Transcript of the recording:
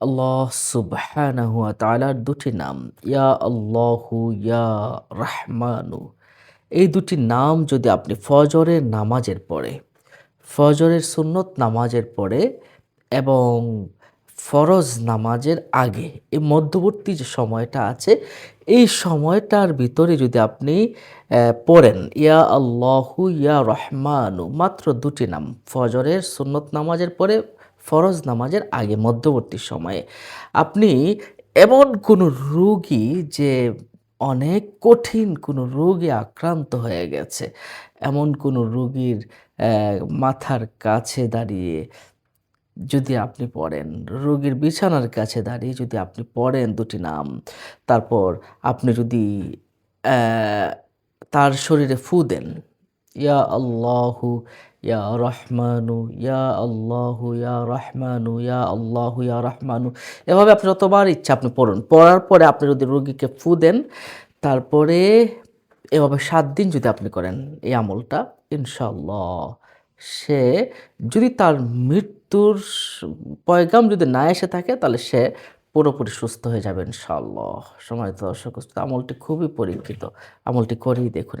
আল্লাহ সুবহানাহু ওয়া তাআলার দুটি নাম। ইয়া আল্লাহু, ইয়া রাহমানু। এই দুটি নাম যদি আপনি ফজরের নামাজের পরে, ফজরের সুন্নত নামাজের পরে এবং ফরজ নামাজের আগে, এই মধ্যবর্তী যে সময়টা আছে, এই সময়টার ভিতরে যদি আপনি পড়েন, ইয়া আল্লাহু, ইয়া রহমানু, মাত্র দুটি নাম। ফজরের সুন্নত নামাজের পরে ফরজ নামাজের আগে মধ্যবর্তী সময়ে। আপনি এমন কোনো রোগী যে অনেক কঠিন কোনো রোগে আক্রান্ত হয়ে গেছে। এমন কোনো রোগীর মাথার কাছে দাঁড়িয়ে যদি আপনি পড়েন, রোগীর বিছানার কাছে দাঁড়িয়ে যদি আপনি পড়েন দুটি নাম, তারপর আপনি যদি তার শরীরে ফু দেন ইয়া আল্লাহু ইয়া রহমানু ইয়া আল্লাহু ইয়া রহমানু ইয়া আল্লাহু ইয়া রহমানু এভাবে আপনি যতবার ইচ্ছা আপনি পড়ুন। পড়ার পরে আপনি যদি রোগীকে ফু দেন, তারপরে এভাবে সাত দিন যদি আপনি করেন এই আমলটা ইনশাল্লাহ সে যদি তার মৃত্যুর পয়গাম যদি না এসে থাকে, তাহলে সে পুরোপুরি সুস্থ হয়ে যাবে ইনশাল্লাহ সময় দর্শক আমলটি খুবই পরীক্ষিত। আমলটি করেই দেখুন।